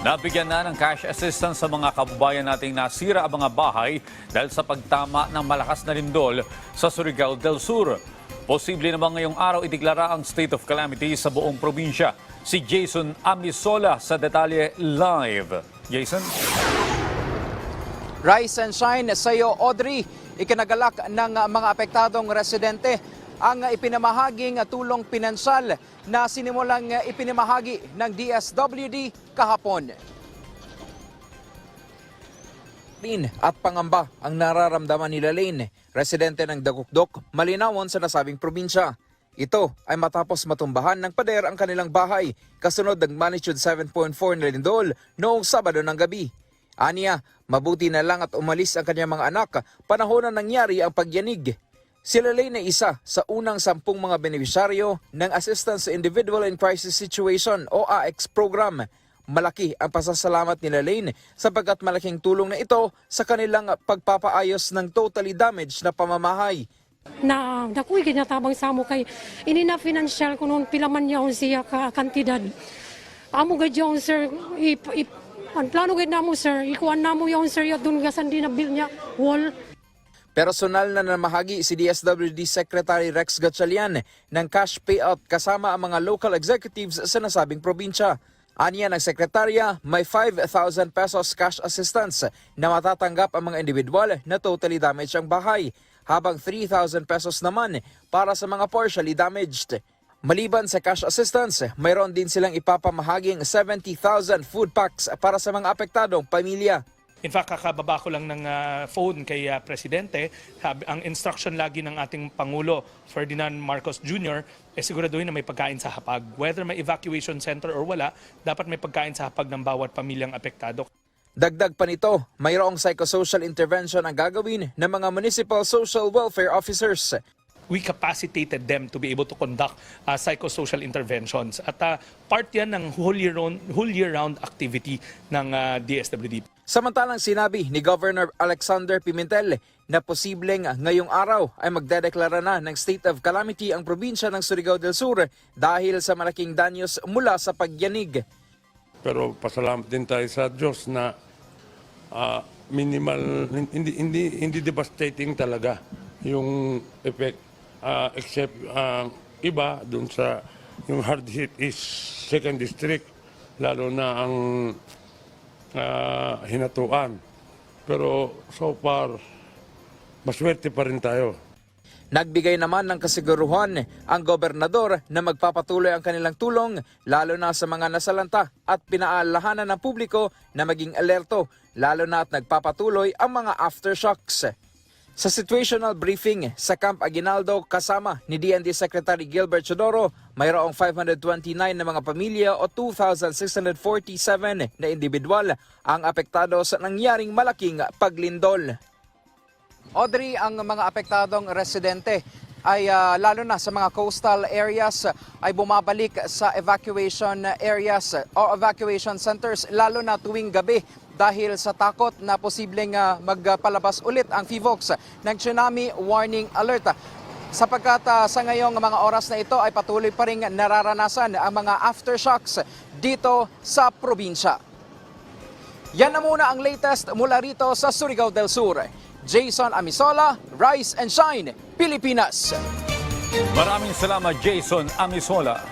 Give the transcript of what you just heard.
Nabigyan na ng cash assistance sa mga kababayan nating nasira ang mga bahay dahil sa pagtama ng malakas na lindol sa Surigao del Sur. Posible naman ngayong araw ideklara ang state of calamity sa buong probinsya. Si Jason Amisola sa detalye live. Jason? Rise and shine sa iyo, Audrey. Ikinagalak ng mga apektadong residente ang ipinamahaging tulong pinansyal na sinimulang ipinamahagi ng DSWD kahapon. Rin at pangamba ang nararamdaman nila Lane, residente ng Dagukdok, Malinawon sa nasabing probinsya. Ito ay matapos matumbahan ng pader ang kanilang bahay kasunod ng magnitude 7.4 na lindol noong Sabado ng gabi. Aniya, mabuti na lang at umalis ang kanyang mga anak panahon na nangyari ang pagyanig. Sila Lane ay isa sa unang sampung mga benepisyaryo ng Assistance to Individual in Crisis Situation o AX program. Malaki ang pasasalamat nila Lane sapagkat malaking tulong na ito sa kanilang pagpapaayos ng totally damaged na pamamahay. na dakoy ginatabang sa mo kay ini na financial ko noon pila man yaon siya ka kantidad amo gad yaon sir ip, ip, ang plano gad namo sir ikuan namo yaon sir ya dun gasan di na bill niya wall Personal na namahagi si DSWD Secretary Rex Gatchalian ng cash payout kasama ang mga local executives sa nasabing probinsya. Aniya ng sekretarya, may 5,000 pesos cash assistance na matatanggap ang mga individual na totally damaged ang bahay, habang 3,000 pesos naman para sa mga partially damaged. Maliban sa cash assistance, mayroon din silang ipapamahaging 70,000 food packs para sa mga apektadong pamilya. In fact, kakababa ko lang ng ah, phone kay ah, Presidente. Sabi- ang instruction lagi ng ating Pangulo, Ferdinand Marcos Jr., eh siguraduhin na may pagkain sa hapag. Whether may evacuation center or wala, dapat may pagkain sa hapag ng bawat pamilyang apektado. Dagdag pa nito, mayroong psychosocial intervention ang gagawin ng mga municipal social welfare officers. We capacitated them to be able to conduct uh, psychosocial interventions. At uh, part yan ng whole year-round whole year round activity ng uh, DSWD. Samantalang sinabi ni Governor Alexander Pimentel na posibleng ngayong araw ay magdedeklara na ng state of calamity ang probinsya ng Surigao del Sur dahil sa malaking danyos mula sa pagyanig. Pero pasalamat din tayo sa Diyos na ah, minimal, hindi, hindi, hindi devastating talaga yung effect. Ah, except ah, iba dun sa yung hard hit is second district, lalo na ang ah, hinatuan. Pero so far, maswerte pa rin tayo. Nagbigay naman ng kasiguruhan ang gobernador na magpapatuloy ang kanilang tulong lalo na sa mga nasalanta at pinaalahanan ng publiko na maging alerto lalo na at nagpapatuloy ang mga aftershocks. Sa situational briefing sa Camp Aguinaldo kasama ni DND Secretary Gilbert Chodoro, mayroong 529 na mga pamilya o 2,647 na individual ang apektado sa nangyaring malaking paglindol. Audrey, ang mga apektadong residente ay ah, lalo na sa mga coastal areas ay bumabalik sa evacuation areas o evacuation centers lalo na tuwing gabi dahil sa takot na posibleng ah, magpalabas ulit ang FIVOX ng tsunami warning alert. Sapagkat ah, sa ngayong mga oras na ito ay patuloy pa rin nararanasan ang mga aftershocks dito sa probinsya. Yan na muna ang latest mula rito sa Surigao del Sur. Jason Amisola, Rise and Shine, Pilipinas. Maraming salamat Jason Amisola.